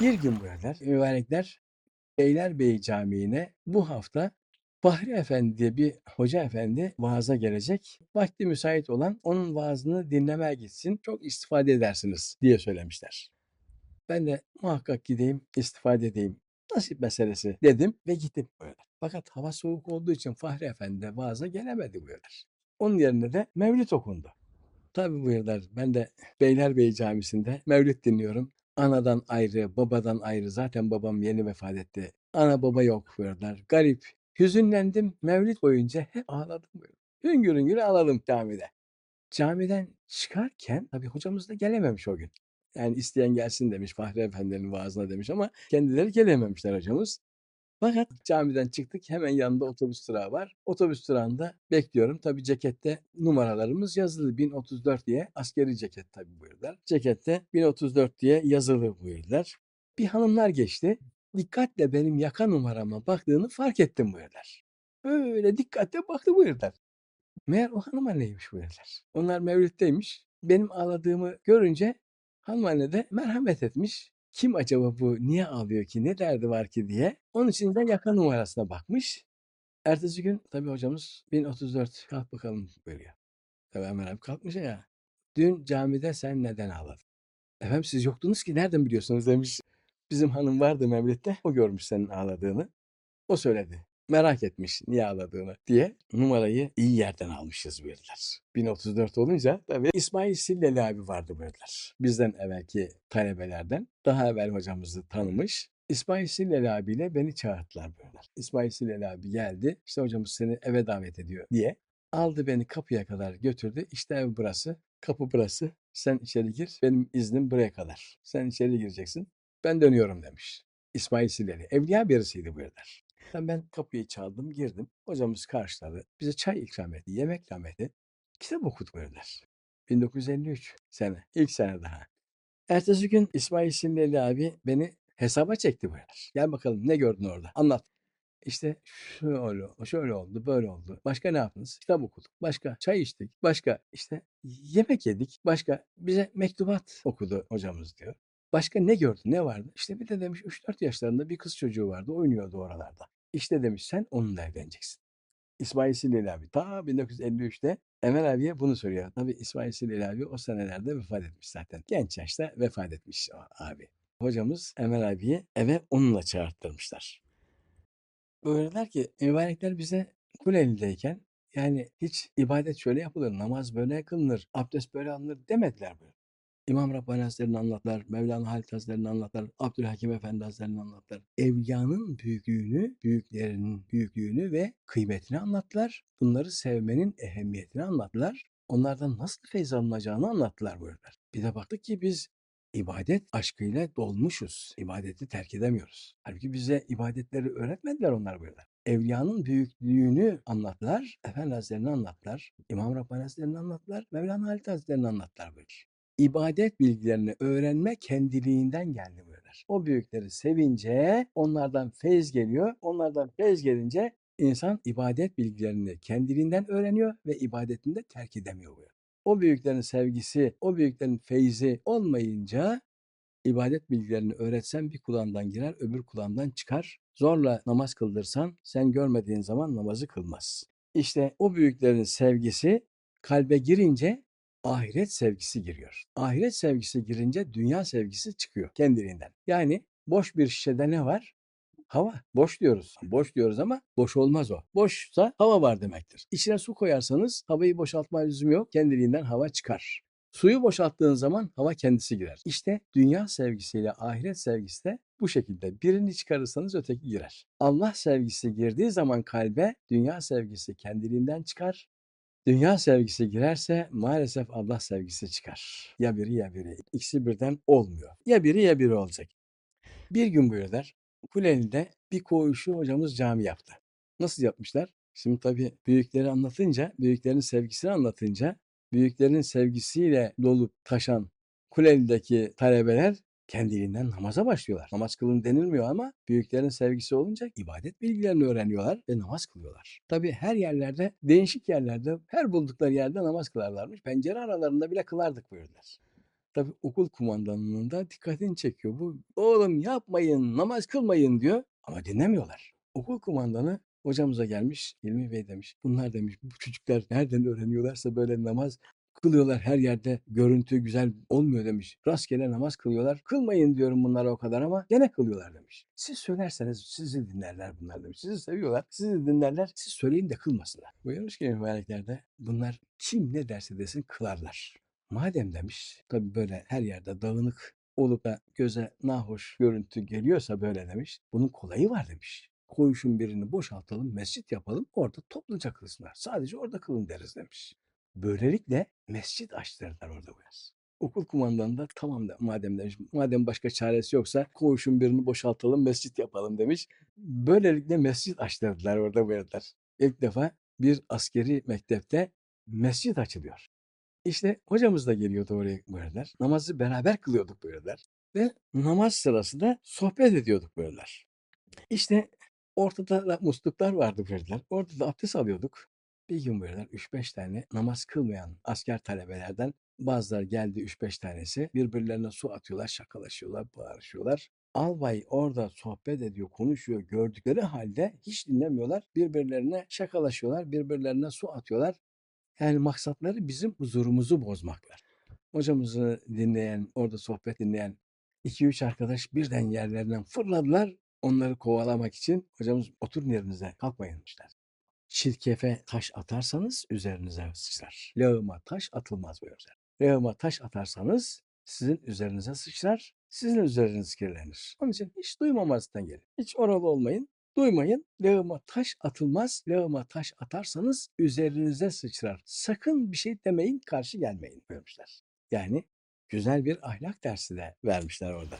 Bir gün buyurdular. Mübarekler Beylerbeyi Camii'ne bu hafta Fahri Efendi diye bir hoca efendi vaaza gelecek. Vakti müsait olan onun vaazını dinlemeye gitsin. Çok istifade edersiniz diye söylemişler. Ben de muhakkak gideyim, istifade edeyim. Nasip meselesi dedim ve gittim böyle. Fakat hava soğuk olduğu için Fahri Efendi de vaaza gelemedi buyurlar. Onun yerine de Mevlüt okundu. Tabii buyurlar ben de Beylerbeyi Camisi'nde Mevlüt dinliyorum. Anadan ayrı, babadan ayrı. Zaten babam yeni vefat etti. Ana baba yok buyurlar. Garip. Hüzünlendim. Mevlid boyunca hep ağladım buyurlar. Hüngür hüngür ağladım camide. Camiden çıkarken tabii hocamız da gelememiş o gün. Yani isteyen gelsin demiş Fahri Efendi'nin vaazına demiş ama kendileri gelememişler hocamız. Fakat camiden çıktık hemen yanında otobüs durağı var. Otobüs durağında bekliyorum. Tabii cekette numaralarımız yazılı 1034 diye askeri ceket tabii buyurdular. Cekette 1034 diye yazılı buyurdular. Bir hanımlar geçti. Dikkatle benim yaka numarama baktığını fark ettim buyurdular. Böyle dikkatle baktı buyurdular. Meğer o hanım anneymiş buyurdular. Onlar Mevlüt'teymiş. Benim ağladığımı görünce hanımanne de merhamet etmiş. Kim acaba bu? Niye ağlıyor ki? Ne derdi var ki diye. Onun için de yaka numarasına bakmış. Ertesi gün tabii hocamız 1034 kalk bakalım buyuruyor. Tabii Ömer abi kalkmış ya. Dün camide sen neden ağladın? Efendim siz yoktunuz ki nereden biliyorsunuz demiş. Bizim hanım vardı Mevlüt'te. O görmüş senin ağladığını. O söyledi. Merak etmiş niye ağladığını diye numarayı iyi yerden almışız buyurdular. 1034 olunca tabii İsmail Silleli abi vardı buyurdular. Bizden evvelki talebelerden. Daha evvel hocamızı tanımış. İsmail Silleli abiyle beni çağırttılar buyurdular. İsmail Silleli abi geldi. İşte hocamız seni eve davet ediyor diye. Aldı beni kapıya kadar götürdü. İşte ev burası. Kapı burası. Sen içeri gir. Benim iznim buraya kadar. Sen içeri gireceksin. Ben dönüyorum demiş. İsmail Silleli. Evliya birisiydi buyurdular. Ben, kapıyı çaldım, girdim. Hocamız karşıladı. Bize çay ikram etti, yemek ikram etti. Kitap okudu buyurdular. 1953 sene. ilk sene daha. Ertesi gün İsmail Silleli abi beni hesaba çekti buyurdular. Gel bakalım ne gördün orada? Anlat. İşte şöyle, şöyle oldu, böyle oldu. Başka ne yaptınız? Kitap okuduk. Başka çay içtik. Başka işte yemek yedik. Başka bize mektubat okudu hocamız diyor. Başka ne gördün? Ne vardı? İşte bir de demiş 3-4 yaşlarında bir kız çocuğu vardı. Oynuyordu oralarda. İşte demiş sen onunla evleneceksin. İsmail Sileli abi ta 1953'te Emel abiye bunu soruyor. Tabii İsmail Sileli abi o senelerde vefat etmiş zaten. Genç yaşta vefat etmiş o abi. Hocamız Emel abiyi eve onunla çağırttırmışlar. Buyurdular ki mübarekler bize Kuleli'deyken yani hiç ibadet şöyle yapılır, namaz böyle kılınır, abdest böyle alınır demediler böyle. İmam Rabbani Hazretleri'ni anlatlar, Mevlana Halit Hazretleri'ni anlatlar, Abdülhakim Efendi Hazretleri'ni anlatlar. Evliyanın büyüklüğünü, büyüklerinin büyüklüğünü ve kıymetini anlattılar. Bunları sevmenin ehemmiyetini anlattılar. Onlardan nasıl feyz alınacağını anlattılar buyurdular. Bir de baktık ki biz ibadet aşkıyla dolmuşuz. İbadeti terk edemiyoruz. Halbuki bize ibadetleri öğretmediler onlar buyurdular. Evliyanın büyüklüğünü anlattılar, Efendi Hazretleri'ni anlattılar, İmam Rabbani Hazretleri'ni anlattılar, Mevlana Halit Hazretleri'ni anlattılar buyur. İbadet bilgilerini öğrenme kendiliğinden geldi buyurlar. O büyükleri sevince onlardan feyz geliyor. Onlardan feyz gelince insan ibadet bilgilerini kendiliğinden öğreniyor ve ibadetini de terk edemiyor buyur. O büyüklerin sevgisi, o büyüklerin feyzi olmayınca ibadet bilgilerini öğretsen bir kulağından girer, öbür kulağından çıkar. Zorla namaz kıldırsan sen görmediğin zaman namazı kılmaz. İşte o büyüklerin sevgisi kalbe girince ahiret sevgisi giriyor. Ahiret sevgisi girince dünya sevgisi çıkıyor kendiliğinden. Yani boş bir şişede ne var? Hava. Boş diyoruz. Boş diyoruz ama boş olmaz o. Boşsa hava var demektir. İçine su koyarsanız havayı boşaltma lüzumu yok. Kendiliğinden hava çıkar. Suyu boşalttığın zaman hava kendisi girer. İşte dünya sevgisiyle ahiret sevgisi de bu şekilde. Birini çıkarırsanız öteki girer. Allah sevgisi girdiği zaman kalbe dünya sevgisi kendiliğinden çıkar. Dünya sevgisi girerse maalesef Allah sevgisi çıkar. Ya biri ya biri. İkisi birden olmuyor. Ya biri ya biri olacak. Bir gün buyurdular. Kuleli'de bir koğuşu hocamız cami yaptı. Nasıl yapmışlar? Şimdi tabii büyükleri anlatınca, büyüklerin sevgisini anlatınca, büyüklerin sevgisiyle dolup taşan Kuleli'deki talebeler kendiliğinden namaza başlıyorlar. Namaz kılın denilmiyor ama büyüklerin sevgisi olunca ibadet bilgilerini öğreniyorlar ve namaz kılıyorlar. Tabii her yerlerde, değişik yerlerde, her buldukları yerde namaz kılarlarmış. Pencere aralarında bile kılardık buyurdular. Tabii okul kumandanının da dikkatini çekiyor. Bu oğlum yapmayın, namaz kılmayın diyor ama dinlemiyorlar. Okul kumandanı hocamıza gelmiş, Hilmi Bey demiş. Bunlar demiş bu çocuklar nereden öğreniyorlarsa böyle namaz kılıyorlar her yerde görüntü güzel olmuyor demiş. Rastgele namaz kılıyorlar. Kılmayın diyorum bunlara o kadar ama gene kılıyorlar demiş. Siz söylerseniz sizi dinlerler bunlar demiş. Sizi seviyorlar, sizi dinlerler. Siz söyleyin de kılmasınlar. Buyurmuş ki mübareklerde bunlar kim ne derse desin kılarlar. Madem demiş, tabii böyle her yerde dağınık olup da göze nahoş görüntü geliyorsa böyle demiş, bunun kolayı var demiş. Koğuşun birini boşaltalım, mescit yapalım, orada topluca kılsınlar. Sadece orada kılın deriz demiş. Böylelikle mescit açtırdılar orada bu. Okul kumandanı da tamam da madem demiş, madem başka çaresi yoksa koğuşun birini boşaltalım, mescit yapalım demiş. Böylelikle mescit açtırdılar orada bu. İlk defa bir askeri mektepte mescit açılıyor. İşte hocamız da geliyordu oraya böyleler. Namazı beraber kılıyorduk böyleler. Ve namaz sırasında sohbet ediyorduk böyleler. İşte ortada da musluklar vardı böyleler. Orada da abdest alıyorduk. Bir gün böyleler 3-5 tane namaz kılmayan asker talebelerden bazıları geldi 3-5 tanesi. Birbirlerine su atıyorlar, şakalaşıyorlar, bağırışıyorlar. Albay orada sohbet ediyor, konuşuyor gördükleri halde hiç dinlemiyorlar. Birbirlerine şakalaşıyorlar, birbirlerine su atıyorlar. Yani maksatları bizim huzurumuzu bozmaklar. Hocamızı dinleyen, orada sohbet dinleyen iki üç arkadaş birden yerlerinden fırladılar. Onları kovalamak için hocamız oturun yerinize kalkmayın demişler. Çirkefe taş atarsanız üzerinize sıçrar. Lağıma taş atılmaz buyuruyor. Lağıma taş atarsanız sizin üzerinize sıçrar, sizin üzeriniz kirlenir. Onun için hiç duymamazdan gelin. Hiç oralı olmayın. Duymayın, lağıma taş atılmaz, lağıma taş atarsanız üzerinize sıçrar. Sakın bir şey demeyin, karşı gelmeyin buyurmuşlar. Yani güzel bir ahlak dersi de vermişler orada.